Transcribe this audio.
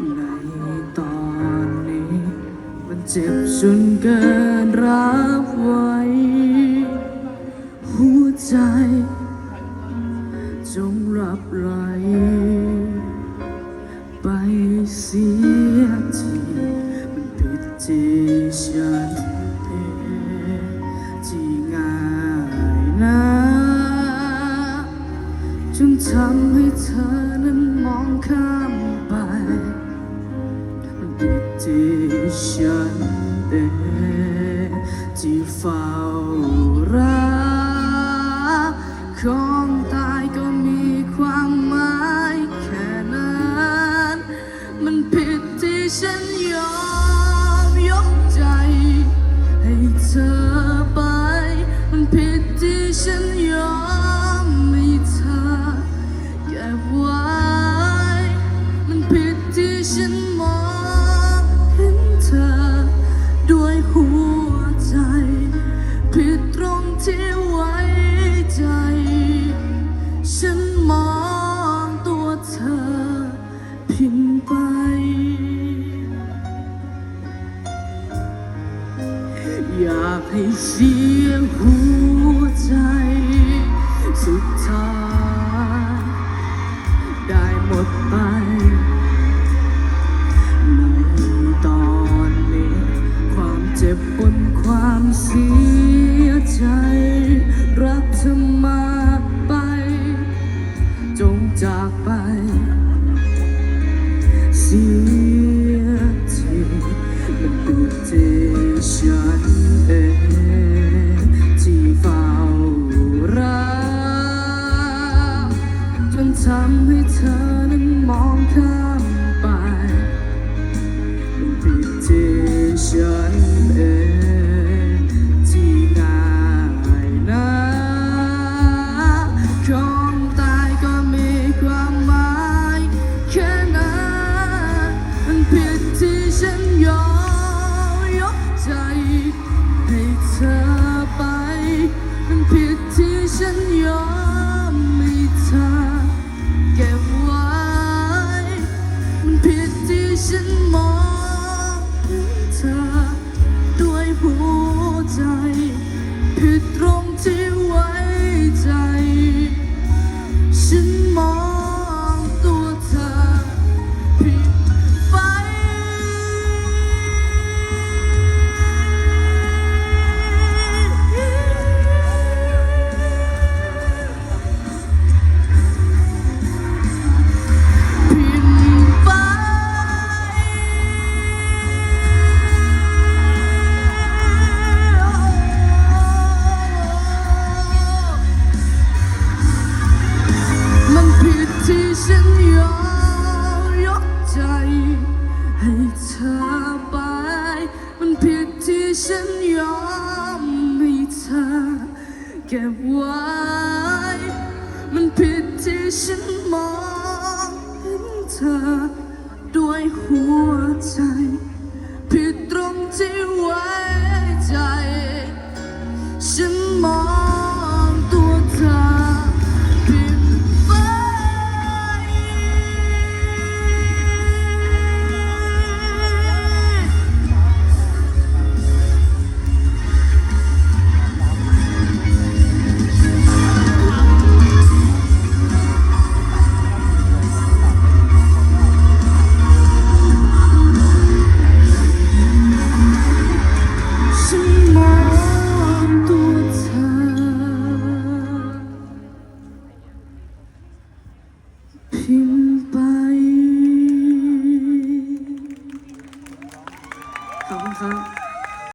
ในตอนนี้ มันเจ็บจนเกินรับไว้ หัวใจ จงรับไหลไปเสียทีมันผิดที่ฉันเองที่ง่ายนะจนทำให้เธอนั้นมองข้าม เองที่เฝ้า เสียงหัวใจ สุดท้ายได้หมดไป ในตอนนี้ ความเจ็บบนความเสียใจ รักเธอมาไป จงจากไป ทำให้เธอนั้นมองข้ามไปมันผิดที่ฉันเองที่ง่ายนะของตายก็มีความหมายแค่นั้นมันผิดที่ฉันยอมยกใจให้เธอไปมันผิดที่ฉันยอม ตรงที่ ฉันยอมให้เธอเก็บไว้ มันผิดที่ฉันมองเห็นเธอด้วยหัวใจ You.